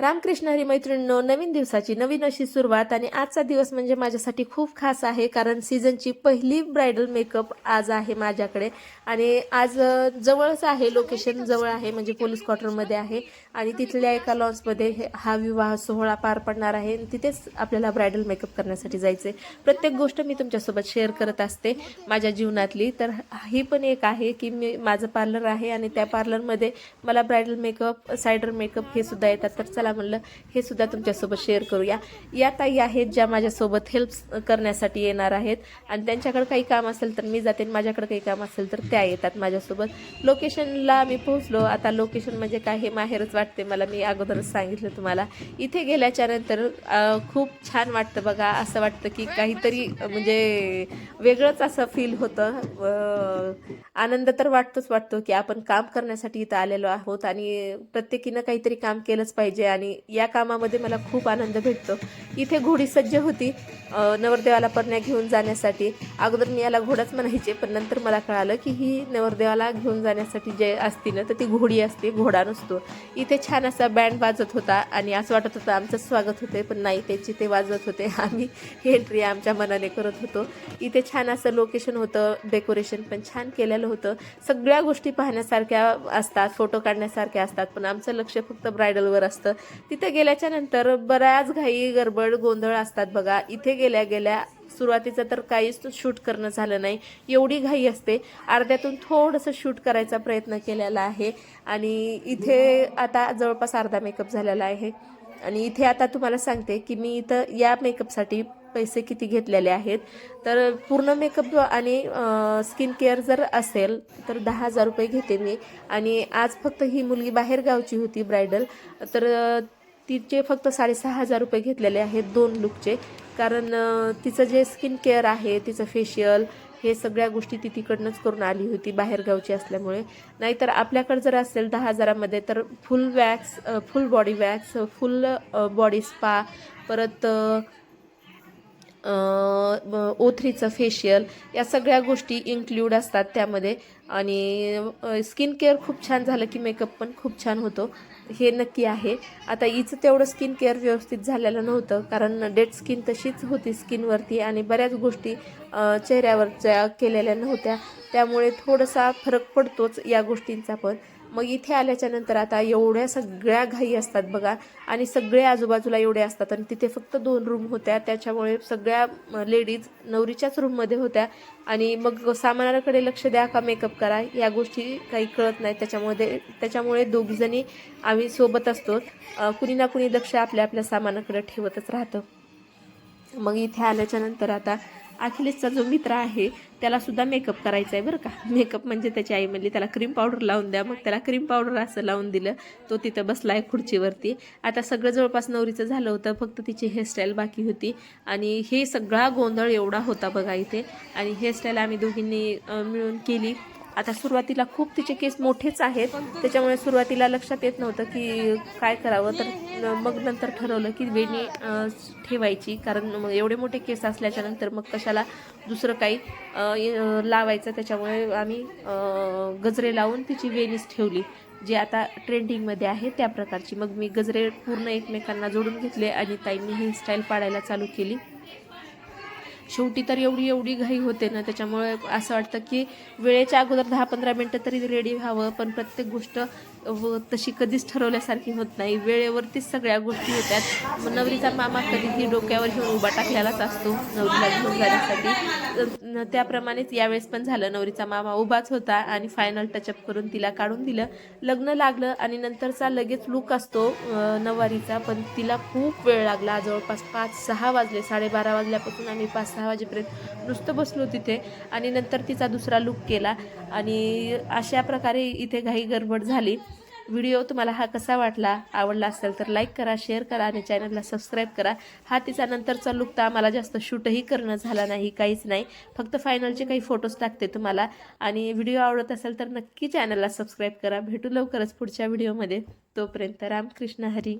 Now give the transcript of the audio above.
रामकृष्ण हरी मैत्रिणींनो नवीन दिवसाची नवीन अशी सुरुवात आणि आजचा दिवस म्हणजे माझ्यासाठी खूप खास आहे कारण सीझनची पहिली ब्रायडल मेकअप आज आहे माझ्याकडे. आणि आज जवळच आहे लोकेशन जवळ आहे म्हणजे पोलीस क्वार्टरमध्ये आहे. आणि तिथल्या एका लॉन्समध्ये हे हा विवाह सोहळा पार पडणार आहे. आणि तिथेच आपल्याला ब्रायडल मेकअप करण्यासाठी जायचं आहे प्रत्येक गोष्ट मी तुमच्यासोबत शेअर करत असते माझ्या जीवनातली. तर ही पण एक आहे की मी माझं पार्लर आहे आणि त्या पार्लरमध्ये मला ब्रायडल मेकअप सायडर मेकअप हे सुद्धा येतात. तर चला म्हणलं हे सुद्धा तुमच्यासोबत शेअर करूया. या ताई आहेत ज्या माझ्यासोबत हेल्प करण्यासाठी येणार आहेत. आणि त्यांच्याकडे काही काम असेल तर मी जाते आणि माझ्याकडे काही काम असेल तर त्या येतात माझ्यासोबत. लोकेशनला मी पोहोचलो. आता लोकेशन म्हणजे काय हे माहेरच वाटते मला. मी अगोदरच सांगितलं तुम्हाला. इथे गेल्याच्यानंतर खूप छान वाटतं बघा. असं वाटतं की काहीतरी म्हणजे वेगळंच असं फील होतं. आनंद तर वाटतोच वाटतो की आपण काम करण्यासाठी इथं आलेलो आहोत आणि प्रत्येकीनं काहीतरी काम केलंच पाहिजे आणि आणि या कामामध्ये मला खूप आनंद भेटतो. इथे घोडी सज्ज होती नवरदेवाला परण्या घेऊन जाण्यासाठी. अगोदर मी याला घोडाच म्हणायचे पण नंतर मला कळालं की ही नवरदेवाला घेऊन जाण्यासाठी जे असते ना तर ती घोडी असते घोडा नसतो. इथे छान असा बँड वाजत होता आणि असं वाटत होतं आमचं स्वागत होते पण नाही त्याची ते वाजवत होते. आम्ही एंट्री आमच्या मनाने करत होतो. इथे छान असं लोकेशन होतं डेकोरेशन पण छान केलेलं होतं. सगळ्या गोष्टी पाहण्यासारख्या असतात फोटो काढण्यासारख्या असतात पण आमचं लक्ष फक्त ब्रायडलवर असतं. तिथे गेल्याच्यानंतर बऱ्याच घाई गडबड गोंधळ असतात बघा. इथे गेल्या गेल्या सुरुवातीचं तर काहीच शूट करणं झालं नाही. एवढी घाई असते. अर्ध्यातून थोडंसं शूट करायचा प्रयत्न केलेला आहे. आणि इथे आता जवळपास अर्धा मेकअप झालेला आहे. आणि इथे आता तुम्हाला सांगते की मी इथं या मेकअपसाठी पैसे किती घेतलेले आहेत. तर पूर्ण मेकअप आणि स्किन केअर जर असेल तर दहा हजार रुपये घेते मी. आणि आज फक्त ही मुलगी बाहेर गावची होती ब्रायडल. तर तिचे फक्त साडेसहा हजार रुपये घेतलेले आहेत दोन लुकचे. कारण तिचं जे स्किन केअर आहे तिचं फेशियल हे सगळ्या गोष्टी ती तिकडनंच करून आली होती बाहेरगावची असल्यामुळे. नाहीतर आपल्याकडे जर असेल दहा हजारामध्ये तर full wax full body wax full body spa परत ओ थ्रीचं फेशियल या सगळ्या गोष्टी इन्क्ल्यूड असतात त्यामध्ये. आणि स्किन केअर खूप छान झालं की मेकअप पण खूप छान होतो. हे नक्की आहे. आता हिचं तेवढं स्किन केअर व्यवस्थित झालेलं नव्हतं. कारण डेड स्किन तशीच होती स्किनवरती आणि बऱ्याच गोष्टी चेहऱ्यावरच्या केलेल्या नव्हत्या. त्यामुळे थोडासा फरक पडतोच या गोष्टींचा पण. मग इथे आल्याच्यानंतर आता एवढ्या सगळ्या घाई असतात बघा. आणि सगळे आजूबाजूला एवढे असतात आणि तिथे फक्त दोन रूम होत्या. त्याच्यामुळे सगळ्या लेडीज नवरीच्याच रूममध्ये होत्या. आणि मग सामानाकडे लक्ष द्या का मेकअप करा या गोष्टी काही कळत नाही. त्याच्यामध्ये त्याच्यामुळे दोघीजणी आम्ही सोबत असतो. कुणी ना कुणी लक्ष आपल्या आपल्या सामानाकडे ठेवतच राहतं. मग इथे आल्याच्यानंतर आता अखिलेशचा जो मित्र आहे त्याला सुद्धा मेकअप करायचा आहे बरं का. मेकअप म्हणजे त्याची आई म्हणली त्याला क्रीम पावडर लावून द्या. मग त्याला क्रीम पावडर असं लावून दिलं. तो तिथं बसला आहे खुर्चीवरती. आता सगळं जवळपास नवरीचं झालं होतं. फक्त तिची हेअरस्टाईल बाकी होती. आणि हे सगळा गोंधळ एवढा होता बघा इथे. आणि हेअरस्टाईल आम्ही दोघींनी मिळून केली. आता सुरुवातीला खूप तिचे केस मोठेच आहेत. त्याच्यामुळे सुरुवातीला लक्षात येत नव्हतं की काय करावं. तर मग नंतर ठरवलं की वेणी ठेवायची. कारण मग एवढे मोठे केस असल्याच्या नंतर मग कशाला दुसरं काही लावायचं. त्याच्यामुळे आम्ही गजरे लावून तिची वेणीच ठेवली. जी आता ट्रेंडिंगमध्ये आहे त्या प्रकारची. मग मी गजरे पूर्ण एकमेकांना जोडून घेतले आणि ताईंनी ही स्टाईल पाडायला चालू केली. शेवटी तर एवढी एवढी घाई होते ना त्याच्यामुळे असं वाटतं की वेळेच्या अगोदर दहा पंधरा मिनटं तरी रेडी व्हावं पण प्रत्येक गोष्ट व तशी कधीच ठरवल्यासारखी होत नाही. वेळेवरतीच सगळ्या गोष्टी होत्यात. नवरीचा मामा कधीही डोक्यावर घेऊन उभा टाकलेलाच असतो नवरीला घेऊन जाण्यासाठी. तर त्याप्रमाणेच यावेळेस पण झालं. नवरीचा मामा उभाच होता आणि फायनल टचअप करून तिला काढून दिलं. लग्न लागलं आणि नंतरचा लगेच लुक असतो अं, नऊवारीचा पण तिला खूप वेळ लागला. जवळपास पाच सहा वाजले साडेबारा वाजल्यापासून आम्ही पाच सहा वाजेपर्यंत. नुसतं बसलो तिथे आणि नंतर तिचा दुसरा लुक केला. आणि अशा प्रकारे इथे घाई गडबड झाली. व्हिडिओ तुम्हाला हा कसा वाटला आवडला असेल तर लाईक करा शेअर करा आणि चॅनलला सबस्क्राईब करा. हा तिचा नंतरचा लुक तर आम्हाला जास्त शूटही करणं झाला नाही काहीच नाही. फक्त फायनलचे काही फोटोज टाकते तुम्हाला. आणि व्हिडिओ आवडत असेल तर नक्की चॅनलला सबस्क्राईब करा. भेटू लवकरच पुढच्या व्हिडिओमध्ये तोपर्यंत रामकृष्ण हरी.